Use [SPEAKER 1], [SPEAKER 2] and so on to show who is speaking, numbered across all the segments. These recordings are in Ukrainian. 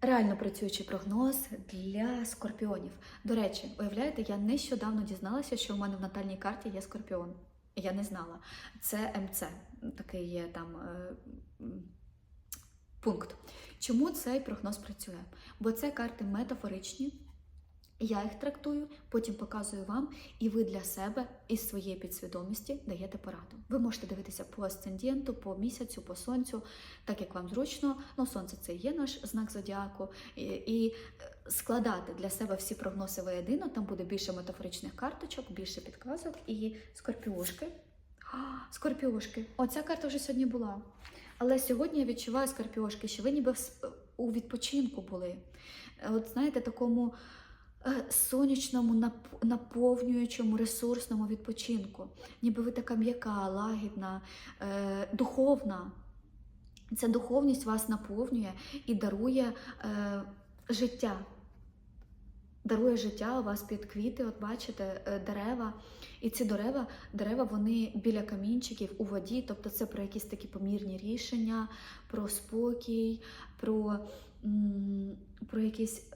[SPEAKER 1] Реально працюючий прогноз для скорпіонів. До речі, уявляєте, я нещодавно дізналася, що у мене в натальній карті є скорпіон. Я не знала. Це МЦ, такий є там е, пункт. Чому цей прогноз працює? Бо це карти метафоричні. Я їх трактую, потім показую вам, і ви для себе із своєї підсвідомості даєте пораду. Ви можете дивитися по асценденту, по місяцю, по сонцю, так як вам зручно. Ну, сонце це є наш знак зодіаку, і, і е, складати для себе всі прогнози воєдино. Там буде більше метафоричних карточок, більше підказок і скорпіошки. Скорпіошки. Оця карта вже сьогодні була. Але сьогодні я відчуваю скорпіошки, що ви ніби у відпочинку були. От знаєте, такому сонячному, наповнюючому, ресурсному відпочинку. Ніби ви така м'яка, лагідна, е, духовна. Ця духовність вас наповнює і дарує е, життя. Дарує життя у вас під квіти, от бачите, е, дерева. І ці дерева, дерева вони біля камінчиків у воді, тобто це про якісь такі помірні рішення, про спокій, про, про якісь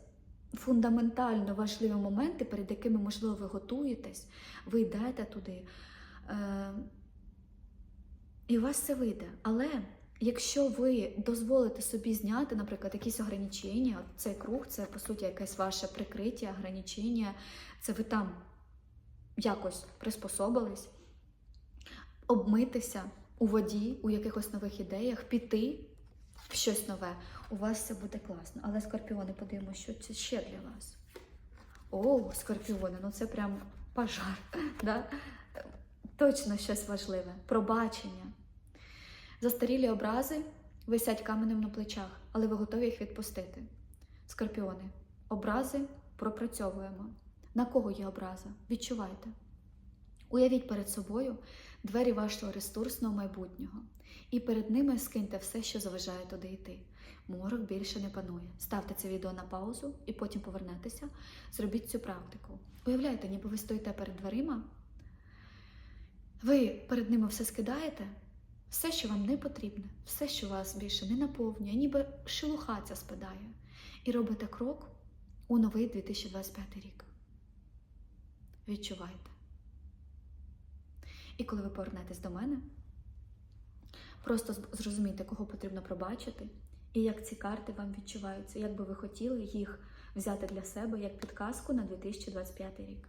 [SPEAKER 1] фундаментально важливі моменти, перед якими, можливо, ви готуєтесь, ви йдете туди. Е, і у вас це вийде. Але якщо ви дозволите собі зняти, наприклад, якісь ограничення, цей круг, це по суті якесь ваше прикриття, ограничення, це ви там якось приспособились, обмитися у воді, у якихось нових ідеях, піти щось нове, у вас все буде класно. Але скорпіони, подивимося, що це ще для вас. О, скорпіони, ну це прям пожар. Да? Точно щось важливе. Пробачення. Застарілі образи висять каменем на плечах, але ви готові їх відпустити. Скорпіони, образи пропрацьовуємо. На кого є образа? Відчувайте. Уявіть перед собою двері вашого ресурсного майбутнього, і перед ними скиньте все, що заважає туди йти. Морок більше не панує. Ставте це відео на паузу і потім повернетеся. Зробіть цю практику. Уявляєте, ніби ви стоїте перед дверима, ви перед ними все скидаєте, все, що вам не потрібне, все, що вас більше не наповнює, ніби шелуха ця спадає. І робите крок у новий 2025 рік. Відчувайте. І коли ви повернетесь до мене, просто зрозумійте, кого потрібно пробачити, і як ці карти вам відчуваються, як би ви хотіли їх взяти для себе як підказку на 2025 рік.